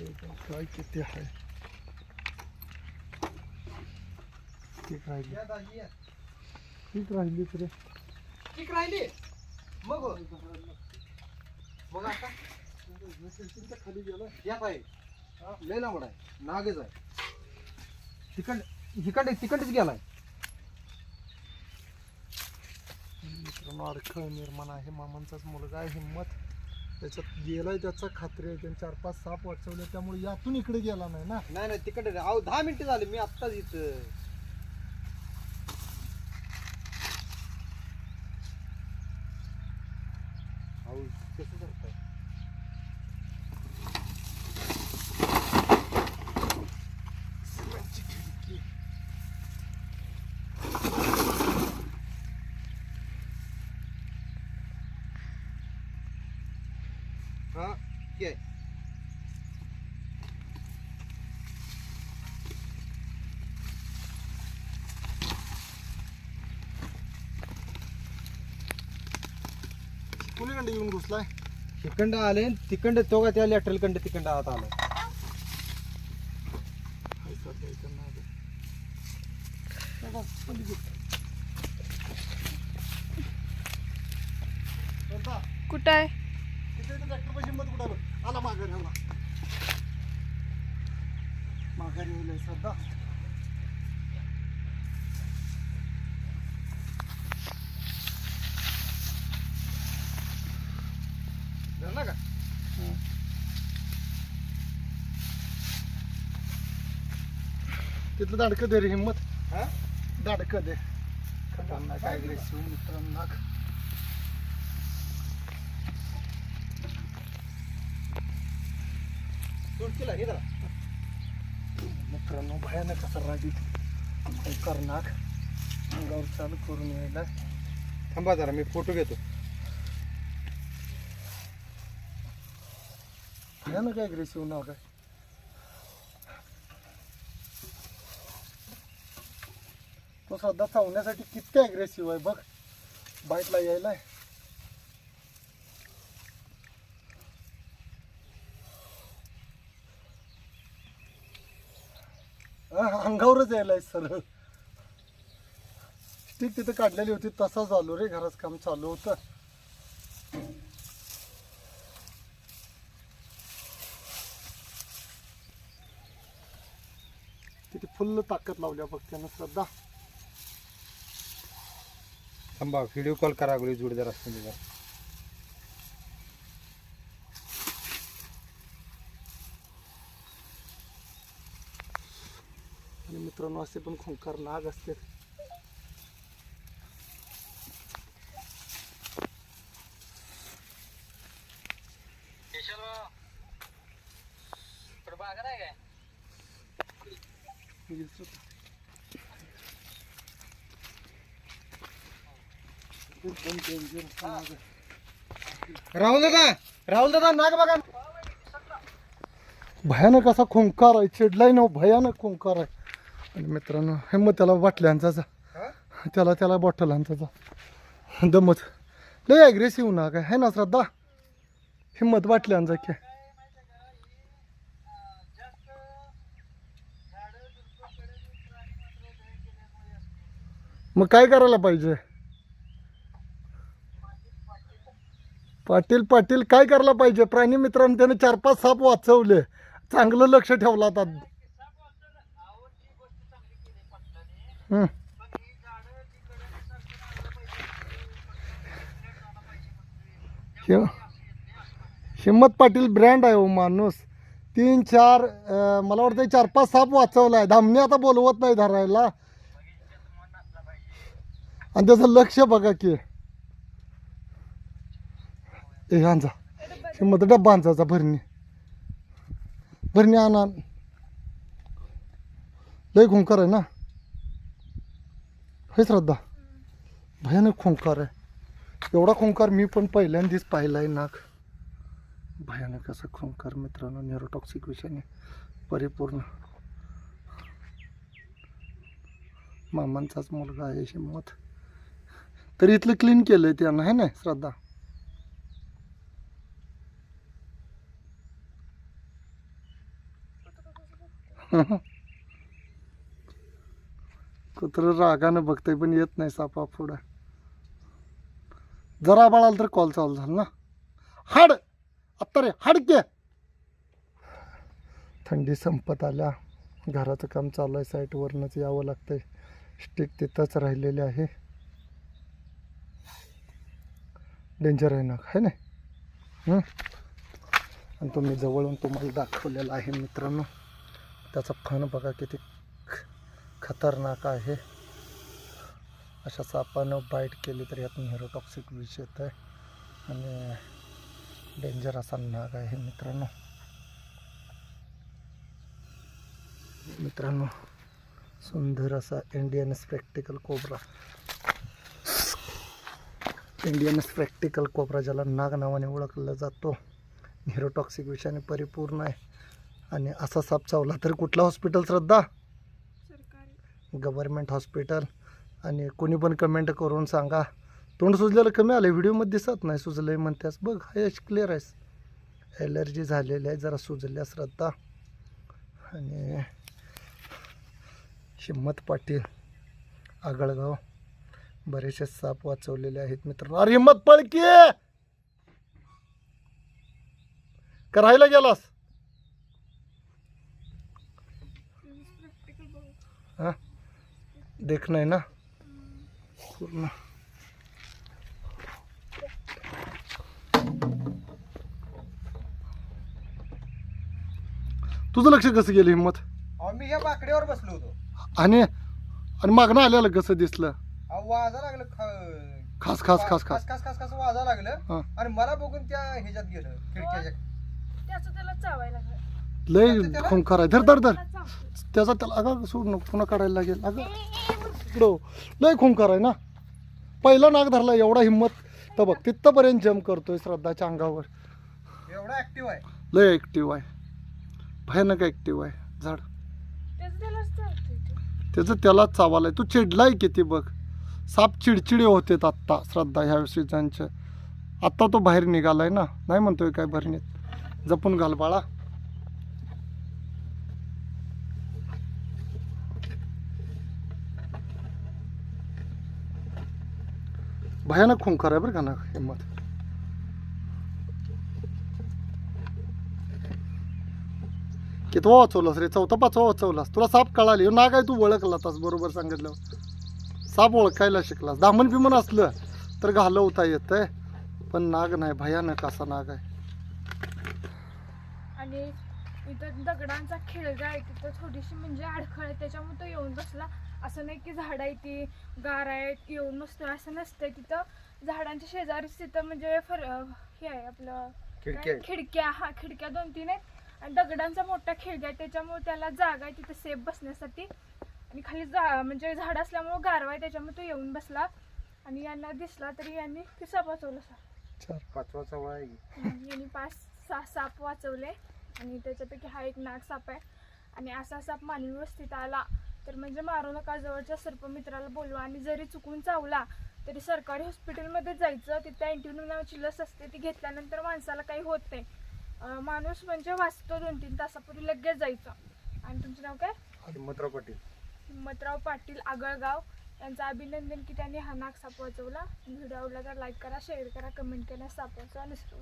काय किती आहे ठीक राहिली या ठीक राहिली तरी ठीक राहिली मग हो. मग आता खाली गेला या पाय लय लांबड आहे नागच आहे तिकड तिकड तिकडच गेलाय मित्रांनो अडखळ निर्माण आहे मामांचाच मुलगा आहे हिंमत त्याच्यात गेलाय त्याचा खात्री आहे. त्याने चार पाच साप वाचवले. त्यामुळे यातून इकडे गेला नाही ना? नाही नाही तिकडे अहो दहा मिनिटं झाले. मी आत्ताच इथं. अहो कसं झालं? हा काय कुणीकडे येऊन घुसलाय तिकंड आले तिकंड तो का त्या लॅटरल कंड तिकंड आत आला हाय सध्या इथं नाग. चला, पलीकडे. सरदा, कुठं आहे तिथे इथं ट्रॅक्टरपाशी हिंमत कुठं आलं? आला माघारी आला माघारी येईल सध्या. झाला का? तिथलं दाडकं दे रे हिंमत. हा? दाडकं दे. खतरनाक अग्रेसिव्ह मित्रांना सोड केला हे जरा. मित्रांनो भयानक असा रागीत करनाक. अंगावर चालू करून यायला. थांबा जरा मी फोटो घेतो. भयानक अग्रेसिव्ह नाव काय? तो सध्या चावण्यासाठी किती अग्रेसिव्ह आहे बघ. बाईटला यायलाय. अंगावरच यायलाय सर. स्टिक तिथं काढलेली होती तसा चालू रे घराचं काम चालू होतं. तिथे फुल्ल ताकद लावल्या बघ त्यानं श्रद्धा. थांबा व्हिडिओ कॉल करा गोळी जोडीदार असतो जरा आणि मित्रांनो असे पण खुंकार नाग असते. राहुल दादा राहुल दादा नाग बघा भयानक असा खुंकार आहे चिडलाय ना भयानक खुंकार आहे. आणि मित्रांनो हे मग त्याला बाटल्यांचा जा. त्याला त्याला बॉटलांचा जा. दमत लय अग्रेसिव्ह नाग आहे है ना श्रद्धा? हिंमत बाटल्यांचा की मग काय करायला पाहिजे? पाटील पाटील काय करायला पाहिजे? प्राणी मित्रांनो त्याने चार पाच साप वाचवले. चांगलं लक्ष ठेवलं आता हं. हि- हिम्मत पाटील ब्रँड आहे हो माणूस. तीन चार मला वाटतं चार पाच साप वाचवलाय. धामणी आता बोलवत नाही धरायला. आणि त्याचं लक्ष बघा की. ए आणजा हिम्मत डब्बा आणचा भरणी. भरणी आणा लय घुंकर आहे ना. होय श्रद्धा भयानक खुंकार आहे. एवढा खुंकार मी पण पहिल्यांदाच आहे नाग भयानक असा खुंकार मित्रांनो न्यूरोटॉक्सिक विषयाने परिपूर्ण. मामांचाच मुलगा आहे हिंमत तरी इथलं क्लीन केलंय त्यांना आहे ना श्रद्धा? कुत्र रागानं बघतंय पण येत नाही सापा पुढं. जरा बाळाला तर कॉल चालू झाला ना. हाड! आत्ता रे हाड के थंडी संपत आल्या. घराचं काम चालू आहे साईटवरनंच यावं लागतंय. स्टिक तिथंच राहिलेली आहे. डेंजर आहे ना है ना? आणि तुम्ही जवळून तुम्हाला दाखवलेला आहे मित्रांनो. त्याचा फण बघा किती खतरनाक आहे. अशा सापानं बाईट केली तर यातून हेरोटॉक्सिक विष येत आहे आणि डेंजर असा नाग आहे मित्रांनो. मित्रांनो सुंदर असा Indian spectacle cobra Indian spectacle cobra ज्याला नाग नावाने ओळखला जातो. हिरोटॉक्सिक विषयाने परिपूर्ण आहे. आणि असा साप चावला तर कुठलं हॉस्पिटल श्रद्धा? गव्हर्मेंट हॉस्पिटल आणि कोणी पण कमेंट करून सांगा. तोंड सुजलेलं कमी आलं व्हिडिओमध्ये दिसत नाही सुजलंय म्हणतेस बघ हाय क्लिअर आहेस. ॲलर्जी झालेली आहे जरा सुजल्या श्रद्धा. आणि हिम्मत पाटील आगळगाव. बरेचसे साप वाचवलेले आहेत मित्रांनो. अरे हिम्मत पळकी! करायला गेलास? हां? देखना है ना? पूर्ण तुझं लक्ष कसं गेलं हिंमत अहो मी ह्या बाकड्यावर बसलो होतो. आणि आणि मागणं आलेलं कसं दिसलं? अहो वाजा लागलं ख- खास खास खास खास. खास खास खास वाजा लागलं. आणि मला बघून त्या ह्याच्यात गेलं खिडक्याच्या. त्याचं त्याला चावायला लागलं. लय खुंखार आहे धर धर धर. त्याचा त्याला अगं सोड नको. पुन्हा काढायला लागेल. अगं इकडं लय खुंखार आहे ना. पहिला नाग धरला एवढा हिंमत. तर बघ तिथपर्यंत जम्प करतोय श्रद्धाच्या अंगावर. एवढा ऍक्टिव्ह आहे. लय ॲक्टिव्ह आहे. भयानक ॲक्टिव्ह आहे. झाड. त्याचं त्यालाच चावालाय. तू चिडलाय किती बघ. साप चिडचिडे होतेत आत्ता श्रद्धा ह्या सीझनचे आत्ता तो बाहेर निघालाय ना. नाही म्हणतोय काय भरणीत. जपून घाल बाळा. भयानक खुंखार आहे बरं का ना हिंमत कितवा वाचवलास रे चौथा पाचवा वाचवलास तुला साप कळाली ना नाग आहे तू ओळखला तास बरोबर सांगितलं साप ओळखायला शिकलास दामन बिमन असलं तर घालवता येतंय पण नाग नाही भयानक असा नाग आहे आणि इथं दगडांचा खेळगा आहे तिथं थोडीशी म्हणजे अडखळ आहे. त्याच्यामुळे तो येऊन बसला. असं नाही की झाड आहे ती गार आहे येऊन बसतोय. असं नसतंय. तिथं झाडांच्या शेजारीच तिथं म्हणजे फर हे आहे आपलं काय? खिडक्या. हा खिडक्या दोन तीन आहेत. आणि दगडांचा मोठा खिडक्या आहे. त्याच्यामुळे त्याला जागा आहे तिथं सेफ बसण्यासाठी. आणि खाली जा म्हणजे झाड असल्यामुळे गारवा आहे. त्याच्यामुळे तो येऊन बसला. आणि यांना दिसला तरी यांनी ते साप वाचवलं सर पाचवा चवळा आहे. यांनी पाच सहा साप वाचवले. आणि त्याच्यापैकी हा एक नाग साप आहे. आणि असा साप मानवी वस्तीत आला तर म्हणजे मारू नका जवळच्या सर्पमित्राला बोलवा आणि जरी चुकून चावला तरी सरकारी हॉस्पिटलमध्ये जायचं तिथे अँटीव्हिनम नावाची लस असते ती घेतल्यानंतर माणसाला काही होत नाही. माणूस म्हणजे वाचतो दोन तीन तासापूर्वी लगेच जायचं. आणि तुमचं नाव काय? हिम्मतराव पाटील. हिम्मतराव पाटील आगळगाव. यांचं अभिनंदन की त्यांनी हा नाग साप वाचवला. व्हिडिओ आवडला तर लाईक करा शेअर करा कमेंट करा साप वाचवा निसरू